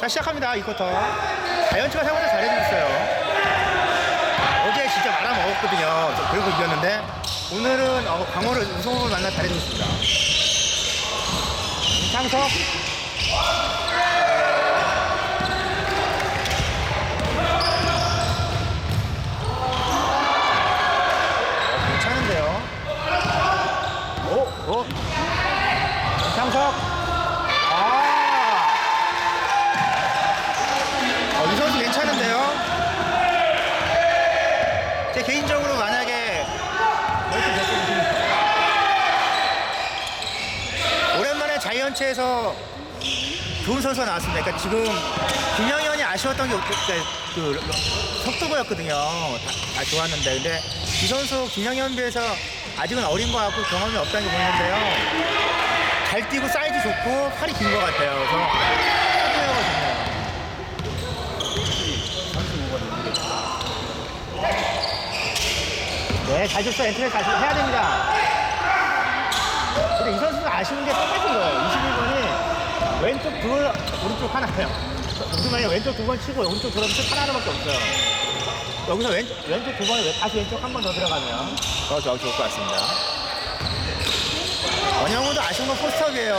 자 시작합니다 이 쿼터. 자이언츠가 생각보다 잘해주고 있어요. 어제 진짜 말아먹었거든요. 저 그리고 이겼는데 오늘은 어, 광호를 우승을 만나 잘해주고 있습니다. 창석 어, 괜찮은데요 오, 오. 창석 아 어, 이 선수 괜찮은데요? 제 개인적으로 만약에 이렇게 됐으면 오랜만에 자이언츠에서 좋은 선수가 나왔습니다. 그러니까 지금 김영현이 아쉬웠던 게 그, 그, 속도고였거든요. 다, 다 좋았는데 근데 이 선수 김영현 비해서 아직은 어린 것 같고 경험이 없다는 게 보이는데요. 잘 뛰고 사이즈 좋고 팔이 긴 것 같아요. 그래서 하드웨어가 좋네요. 네, 잘 줬어. 잘 줬어. 해야 됩니다. 근데 이 선수가 아쉬운 게 똑같은 거예요. 21번이 왼쪽 둘, 오른쪽 하나예요. 무슨 말이냐, 왼쪽 두 번 치고 오른쪽 돌아오면 슛 하나밖에 없어요. 여기서 왼, 왼쪽 두 번에 다시 왼쪽 한 번 더 들어가면 더 좋을 것 같습니다. 원영우도 아쉬운 건 포스트업이에요.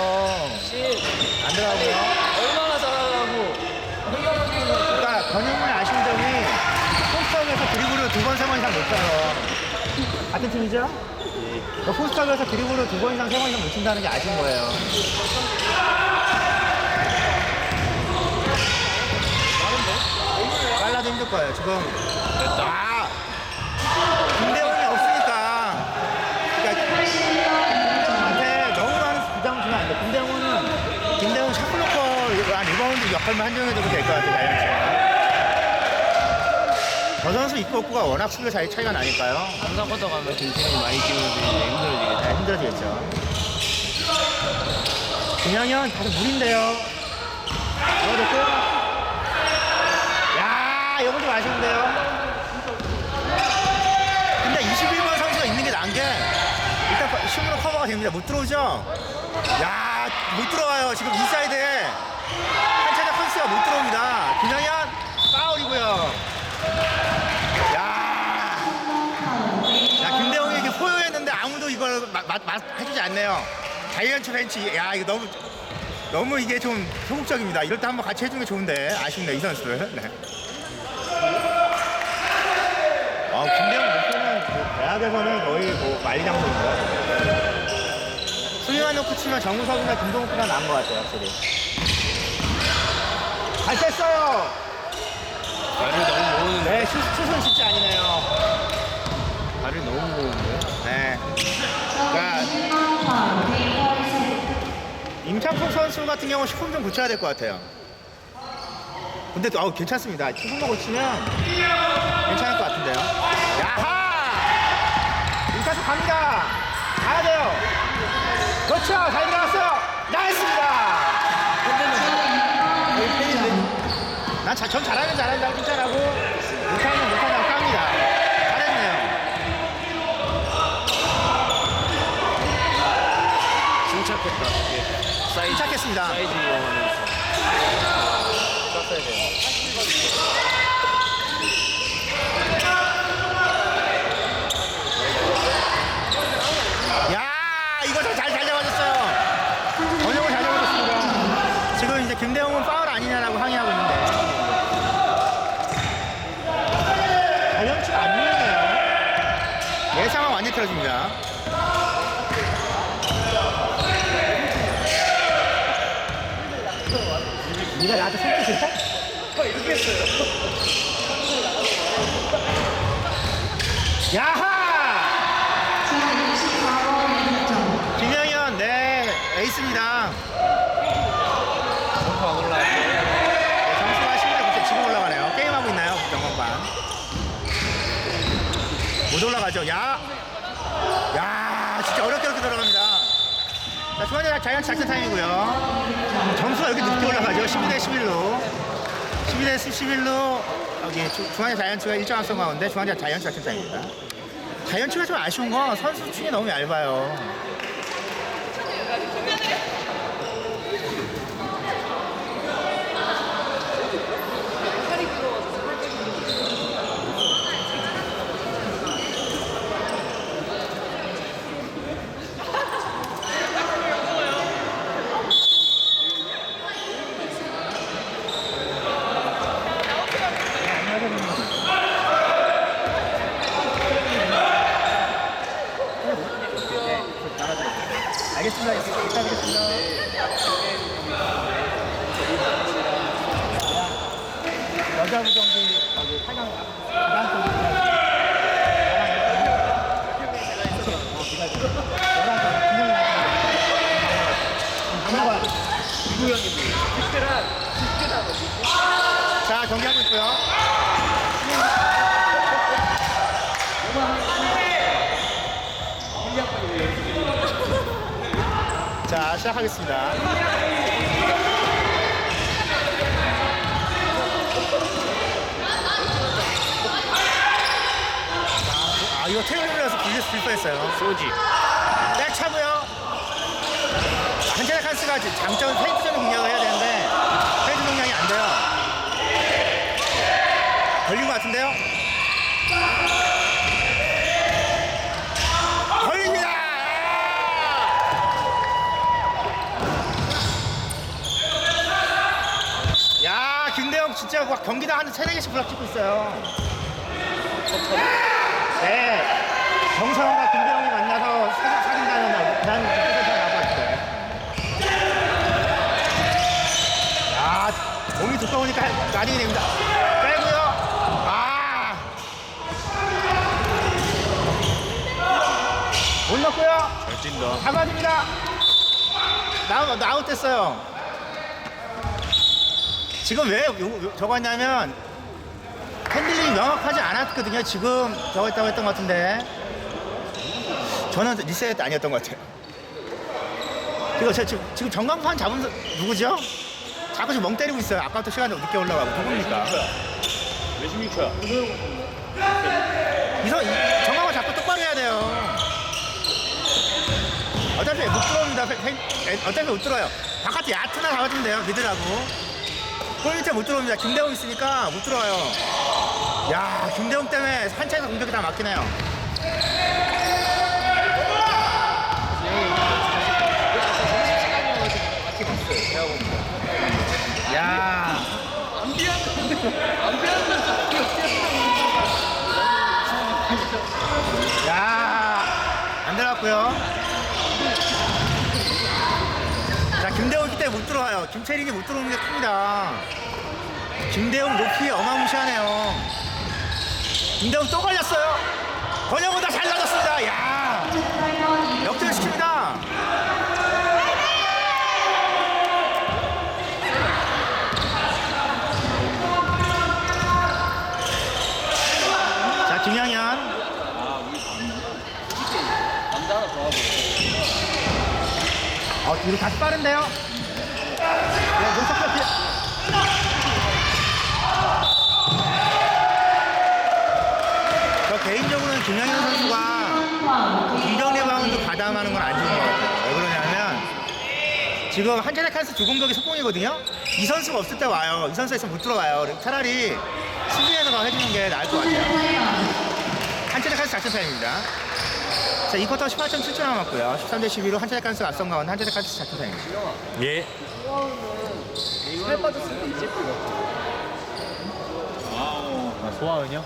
안 들어가고요. 얼마나 잘하려고 그러니까 권영훈의 아쉬운 점이 포스트업에서 드리블을 두 번, 세 번 이상 못 쳐요. 같은 팀이죠? 그 포스트업에서 드리블을 두번 이상, 세 번 이상 못 친다는 게 아쉬운 거예요. 빨라도 힘들 거예요. 지금 아 김대원이 없으니까 그러니까 김대원한테 너무 많은 부담을 주면 안 돼. 김대원은 김대원 샤클로커 한 리바운드 역할만 한정해줘도 될 것 같아요. 저 선수 있고 없고가 워낙 수비 차이 차이가 나니까요. 삼성쿼터 가면 김태형이 많이 뛰면서 이제 힘들어지겠다 네, 힘들어지겠죠. 김영현 다들 물인데요. 넣어줬고. 야, 이거 좀 아쉬운데요. 근데 21번 선수가 있는 게 나은 게 일단 힘으로 커버가 됩니다. 못 들어오죠? 야, 못 들어와요. 지금 인사이드에 한차적 컨스가 못 들어옵니다. 김영현 파울이고요. 야. 야, 김대웅에게 포효했는데 아무도 마- 해주지 않네요. 자이언츠 벤치, 야, 이거 너무, 너무 이게 좀 소극적입니다. 이럴 때 한번 같이 해주는 게 좋은데, 아쉽네, 이 선수들. 네. 아, 김대웅 목표는 뭐 대학에서는 거의 뭐 만리장성입니다. 수비만 놓고 치면 정우석이나 김동욱보다 나은 것 같아요, 확실히. 잘 뺐어요! 발을 너무 모으는데 네, 슛, 슛은 진짜 아니네요. 발을 너무 모으는데 네. 그 임창풍 선수 같은 경우 식품 좀 고쳐야 될 것 같아요. 근데 또 아우 괜찮습니다. 식품만 고치면 괜찮을 것 같은데요. 야하! 임창풍 갑니다. 가야 돼요. 그렇죠. 잘 들어갔어요. 나이스입니다. 난 자, 전 잘하면 잘한다고 칭찬하고 못하면 못한다고 깝니다. 잘해주네요. 침착했다 그게 사이즈 침착했습니다. 사이즈 이용하면서 쐈어야 돼요 야 이거 잘, 잘 잡아줬어요. 원영을 잘 잡아줬습니다. 지금 이제 김대웅은 파울 아니냐라고 항의하고 있는데. 자연치가 안 밀리네요. 예상은 완전히 틀어집니다. 네가 나한테 손짓을 해? 이렇게 했어요. 야하! 김영현, 네, 에이스입니다. 점프 안 올라왔고 점수가 11대 9점 지금 올라가네요. 게임하고 있나요? 경험반. 못 올라가죠. 야! 야, 진짜 어렵게 어렵게 들어갑니다. 자, 중간에 자이언츠 작전 타임이고요. 점수가 여기 늦게 올라가죠. 12대 11로. 12대 11로 여기 주- 중앙에 자이언츠가 1점 앞서 가운데 중앙에 자이언츠 작전 타임입니다. 자이언츠가 좀 아쉬운 건 선수 층이 너무 얇아요. 여자부 경기 거기 8강 4강 쪽에 자 경기하고 있고요. 자 시작하겠습니다. 이거 테이블이라서 불릴 수 뻔했어요. 소지. 백 차고요. 한체의 칸스가 장점은 페인트전을 공략을 해야 되는데 페인트 공략이 안 돼요. 걸린 것 같은데요? 걸립니다! 야, 김대영 진짜 막 경기당 한 세네 개씩 부락 찍고 있어요. 네. 정성과 김대영이 만나서 사- 사귄다는 난 그때서 나봤어요. 야, 몸이 두꺼우니까 나중에 됩니다. 빼고요. 아. 못 넣고요. 잘 뛴다. 잡아줍니다. 나우, 나웃 됐어요. 지금 왜 요- 요- 저거 했냐면 핸들링이 명확하지 않았거든요. 지금 저거 했다고 했던 것 같은데 저는 리셋 아니었던 것 같아요. 그리고 저 지금, 지금 전광판 잡은 사- 누구죠? 자꾸 지금 멍 때리고 있어요. 아까부터 시간이 늦게 올라가고 누굽니까? 몇 16초야? 이선 이- 전광판 자꾸 똑바로 해야 돼요. 어차피 못 들어옵니다. 에, 어차피 못 들어요. 바깥에 야트나 잡아주면 돼요. 미드라고. 골 밑에 못 들어옵니다. 김대웅 있으니까 못 들어와요. 야, 김대웅 때문에 한차에서 공격이 다 막히네요. 야. 야, 안 들어갔고요. 자, 김대웅 때문에 못 들어와요. 김채린이 못 들어오는 게 큽니다. 김대웅 높이 어마무시하네요. 김대웅 또 걸렸어요. 권영보다 잘 나갔습니다. 야, 역전시킵니다. 자, 김양현. 어, 뒤로 다시 빠른데요? 네, 눈썹 피 저 개인적으로는 김양현 선수가 공격 리바운드 가담하는 건 안 좋은 것 같아요. 왜 그러냐면 지금 한차대 칸스 두 공격이 속공이거든요. 이 선수가 없을 때 와요. 이 선수가 있으면 못 들어와요. 차라리 수비에서 더 해주는 게 나을 것 같아요. 한차대 칸스 작전 타임입니다. 자, 이 쿼터 18.7초 남았고요. 13대 11로 한차대 칸스가 앞선 가운데 한차대 칸스 작전 타임입니다. 예. 아, 소아은요?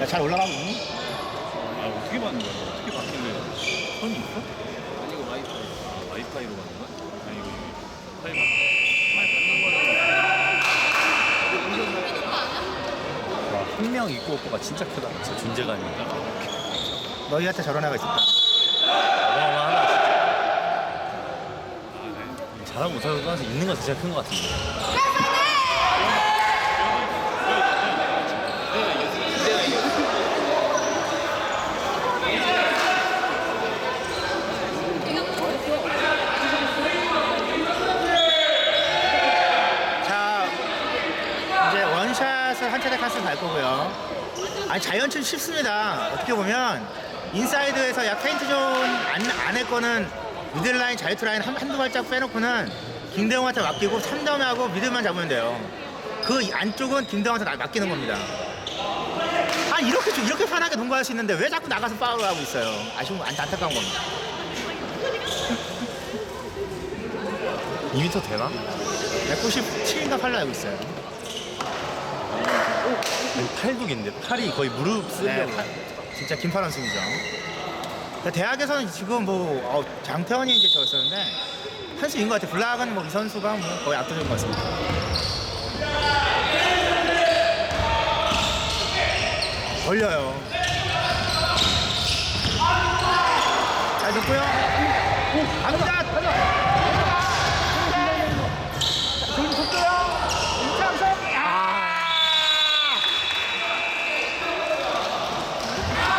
야, 잘 올라가고 있니? 아, 어떻게 받는 거야? 어떻게 거야? 선이 있어? 아니, 이거 와이파이. 아, 와이파이로 받는 거야? 아니, 이거 파이 받는 거야. 와, 한 명 있고 오빠가 진짜 크다. 진짜 존재감이다. 너희한테 저런 애가 있었다. 어마어마하다, 진짜. 아, 네. 잘하고 못하고 떠나서 있는 거 자체가 큰것 같은데. 자, 이제 원샷을 한차대 칸스 갈 거고요. 아니, 자이언츠는 쉽습니다. 어떻게 보면 인사이드에서 약 페인트 존 안, 안에 거는 미들 라인, 자유투 라인 한, 한두 발짝 빼놓고는 김대웅한테 맡기고 3점하고 미들만 잡으면 돼요. 그 안쪽은 김대웅한테 나- 맡기는 겁니다. 아 이렇게 좀- 이렇게 편하게 농구할 수 있는데 왜 자꾸 나가서 파울을 하고 있어요? 아쉬운 안 안타까운 겁니다. 2m 되나? 197인가 8로 알고 있어요. 팔도 긴데 팔이 거의 무릎 네, 쓰려고. 파- 진짜 김파란 승이죠. 그러니까 대학에서는 지금 뭐 어, 장태원이 이제 저였었는데 한수 이긴 것 같아요. 블락은 뭐 이 선수가 뭐 거의 압도적인 것 같습니다. 걸려요. 잘 됐고요. 갑니다. 좋은 속도요. 임창성. 아.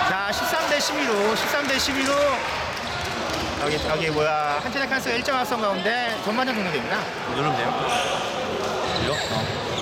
자, 13대 12로 13대 12로 여기 여기 뭐야 한태대 칸스가 1점 앞선 가운데 전반전 종료됩니다. 누르면 돼요?